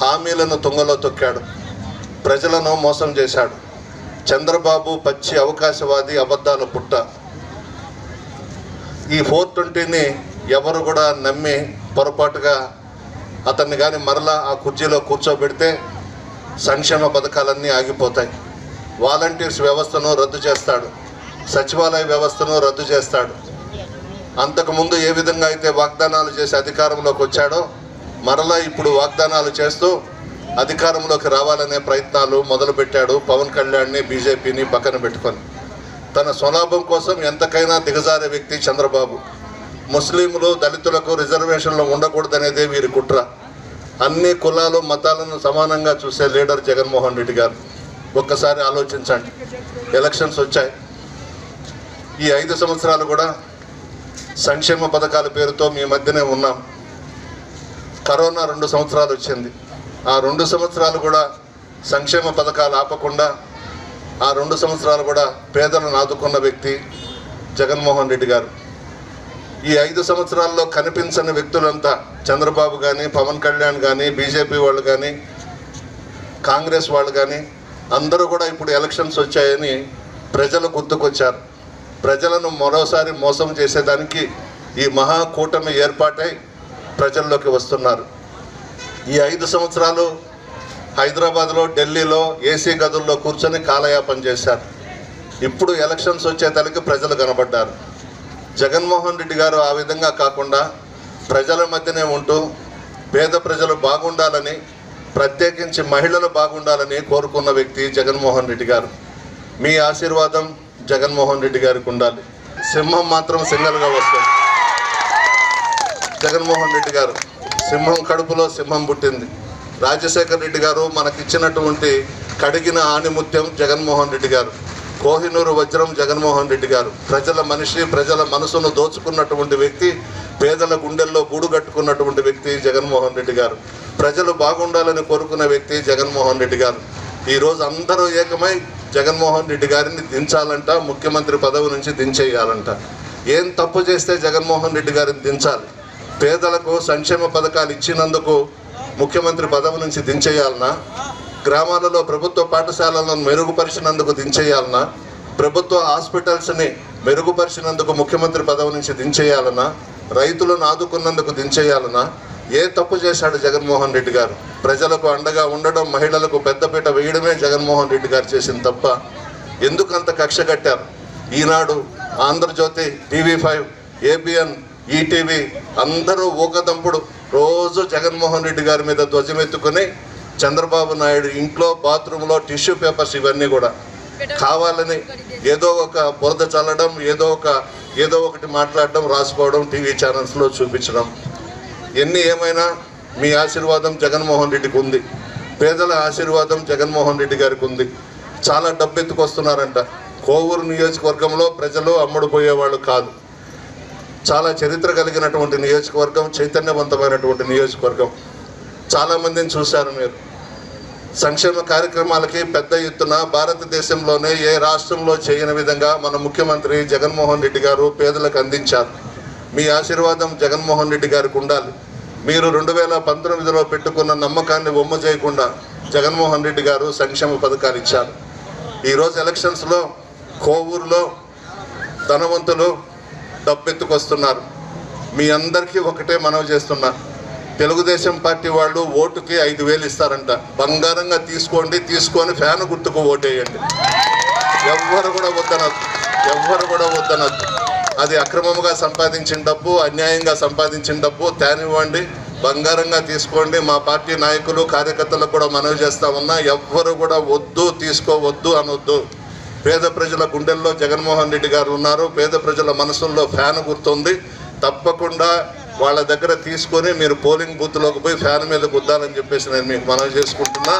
హామీలను తుంగలో తొక్కాడు. ప్రజలను మోసం చేశాడు. చంద్రబాబు పచ్చి అవకాశవాది అబద్ధాల పుట్ట. ఈ ఫోర్ ట్వంటీని ఎవరు కూడా నమ్మి పొరపాటుగా అతన్ని కానీ మరలా ఆ కుర్చీలో కూర్చోబెడితే సంక్షేమ పథకాలన్నీ ఆగిపోతాయి. వాలంటీర్స్ వ్యవస్థను రద్దు చేస్తాడు. సచివాలయ వ్యవస్థను రద్దు చేస్తాడు. అంతకుముందు ఏ విధంగా అయితే వాగ్దానాలు చేసి అధికారంలోకి వచ్చాడో మరలా ఇప్పుడు వాగ్దానాలు చేస్తూ అధికారంలోకి రావాలనే ప్రయత్నాలు మొదలుపెట్టాడు పవన్ కళ్యాణ్ని బీజేపీని పక్కన పెట్టుకొని. తన స్వలాభం కోసం ఎంతకైనా దిగజారే వ్యక్తి చంద్రబాబు. ముస్లింలు దళితులకు రిజర్వేషన్లు ఉండకూడదనేదే వీరి కుట్ర. అన్ని కులాలు మతాలను సమానంగా చూసే లీడర్ జగన్మోహన్ రెడ్డి గారు. ఒక్కసారి ఆలోచించండి. ఎలక్షన్స్ వచ్చాయి. ఈ ఐదు సంవత్సరాలు కూడా సంక్షేమ పథకాల పేరుతో మీ మధ్యనే ఉన్నాం. కరోనా రెండు సంవత్సరాలు వచ్చింది. ఆ రెండు సంవత్సరాలు కూడా సంక్షేమ పథకాలు ఆపకుండా ఆ రెండు సంవత్సరాలు కూడా పేదలను ఆదుకున్న వ్యక్తి జగన్మోహన్ రెడ్డి గారు. ఈ ఐదు సంవత్సరాల్లో కనిపించని వ్యక్తులంతా చంద్రబాబు కానీ పవన్ కళ్యాణ్ కానీ బీజేపీ వాళ్ళు కానీ కాంగ్రెస్ వాళ్ళు కానీ అందరూ కూడా ఇప్పుడు ఎలక్షన్స్ వచ్చాయని ప్రజలు గుర్తుకొచ్చారు. ప్రజలను మరోసారి మోసం చేసేదానికి ఈ మహా కూటమి ఏర్పాటై ప్రజల్లోకి వస్తున్నారు. ఈ ఐదు సంవత్సరాలు హైదరాబాద్లో ఢిల్లీలో ఏసీ గదుల్లో కూర్చొని కాలయాపన చేశారు. ఇప్పుడు ఎలక్షన్స్ వచ్చేతలకి ప్రజలు కనబడ్డారు. జగన్మోహన్ రెడ్డి గారు ఆ విధంగా కాకుండా ప్రజల మధ్యనే ఉంటూ పేద ప్రజలు బాగుండాలని ప్రత్యేకించి మహిళలు బాగుండాలని కోరుకున్న వ్యక్తి జగన్మోహన్ రెడ్డి గారు. మీ ఆశీర్వాదం జగన్మోహన్ రెడ్డి గారికి ఉండాలి. సింహం మాత్రం సింగల్గా వస్తుంది. జగన్మోహన్ రెడ్డి గారు. సింహం కడుపులో సింహం పుట్టింది. రాజశేఖర రెడ్డి గారు మనకిచ్చినటువంటి కడిగిన ఆణిముత్యం జగన్మోహన్ రెడ్డి గారు. కోహినూరు వజ్రం జగన్మోహన్ రెడ్డి గారు. ప్రజల మనిషి ప్రజల మనసును దోచుకున్నటువంటి వ్యక్తి పేదల గుండెల్లో గూడు కట్టుకున్నటువంటి వ్యక్తి జగన్మోహన్ రెడ్డి గారు. ప్రజలు బాగుండాలని కోరుకున్న వ్యక్తి జగన్మోహన్ రెడ్డి గారు. ఈరోజు అందరూ ఏకమై జగన్మోహన్ రెడ్డి గారిని దించాలంట ముఖ్యమంత్రి పదవి నుంచి దించేయాలంట. ఏం తప్పు చేస్తే జగన్మోహన్ రెడ్డి గారిని దించాలి? పేదలకు సంక్షేమ పథకాలు ఇచ్చినందుకు ముఖ్యమంత్రి పదవి నుంచి దించేయాలనా? గ్రామాలలో ప్రభుత్వ పాఠశాలలను మెరుగుపరిచినందుకు దించేయాలనా? ప్రభుత్వ హాస్పిటల్స్ని మెరుగుపరిచినందుకు ముఖ్యమంత్రి పదవి నుంచి దించేయాలనా? రైతులను ఆదుకున్నందుకు దించేయాలనా? ఏ తప్పు చేశాడు జగన్మోహన్ రెడ్డి గారు? ప్రజలకు అండగా ఉండడం మహిళలకు పెద్దపీట వేయడమే జగన్మోహన్ రెడ్డి గారు చేసిన తప్ప ఎందుకంత కక్ష కట్టారు? Eenadu Andhrajyothi TV five ABN ETV అందరూ ఊకదంపుడు. రోజు జగన్మోహన్ రెడ్డి గారి మీద ధ్వజమెత్తుకుని చంద్రబాబు నాయుడు ఇంట్లో బాత్రూంలో టిష్యూ పేపర్స్ ఇవన్నీ కూడా కావాలని ఏదో ఒక బురద చల్లడం ఏదో ఒక ఏదో ఒకటి మాట్లాడడం రాసుకోవడం టీవీ ఛానల్స్లో చూపించడం. ఎన్ని ఏమైనా మీ ఆశీర్వాదం జగన్మోహన్ రెడ్డికి ఉంది. పేదల ఆశీర్వాదం జగన్మోహన్ రెడ్డి గారికి ఉంది. చాలా డబ్బు ఎత్తుకొస్తున్నారంట కోవూరు నియోజకవర్గంలో ప్రజలు అమ్ముడుపోయేవాళ్ళు కాదు. చాలా చరిత్ర కలిగినటువంటి నియోజకవర్గం చైతన్యవంతమైనటువంటి నియోజకవర్గం. చాలామందిని చూశారు మీరు. సంక్షేమ కార్యక్రమాలకి పెద్ద ఎత్తున భారతదేశంలోనే ఏ రాష్ట్రంలో చేయని విధంగా మన ముఖ్యమంత్రి జగన్మోహన్ రెడ్డి గారు పేదలకు అందించారు. మీ ఆశీర్వాదం జగన్మోహన్ రెడ్డి గారికి ఉండాలి. మీరు రెండు వేల పంతొమ్మిదిలో పెట్టుకున్న నమ్మకాన్ని బొమ్మ చేయకుండా జగన్మోహన్ రెడ్డి గారు సంక్షేమ పథకాలు ఇచ్చారు. ఈరోజు ఎలక్షన్స్లో కోవూరులో ధనవంతులు డబ్బెత్తుకొస్తున్నారు మీ అందరికీ ఒకటే మనవి చేస్తున్నా. తెలుగుదేశం పార్టీ వాళ్ళు ఓటుకి ఐదు వేలు ఇస్తారంట. బంగారంగా తీసుకోండి తీసుకొని ఫ్యాన్ గుర్తుకు ఓటేయండి. ఎవ్వరు కూడా వద్దనద్దు. ఎవ్వరు కూడా వద్దనద్దు. అది అక్రమంగా సంపాదించిన డబ్బు అన్యాయంగా సంపాదించిన డబ్బు తేనివ్వండి బంగారంగా తీసుకోండి. మా పార్టీ నాయకులు కార్యకర్తలకు కూడా మనవి చేస్తా ఉన్నా ఎవ్వరు కూడా వద్దు తీసుకోవద్దు అనొద్దు. పేద ప్రజల గుండెల్లో జగన్మోహన్ రెడ్డి గారు ఉన్నారు. పేద ప్రజల మనసుల్లో ఫ్యాన్ గుర్తుంది. తప్పకుండా వాళ్ళ దగ్గర తీసుకొని మీరు పోలింగ్ బూత్లోకి పోయి ఫ్యాన్ మీద గుద్దాలని చెప్పేసి నేను మీకు మనవి చేసుకుంటున్నా.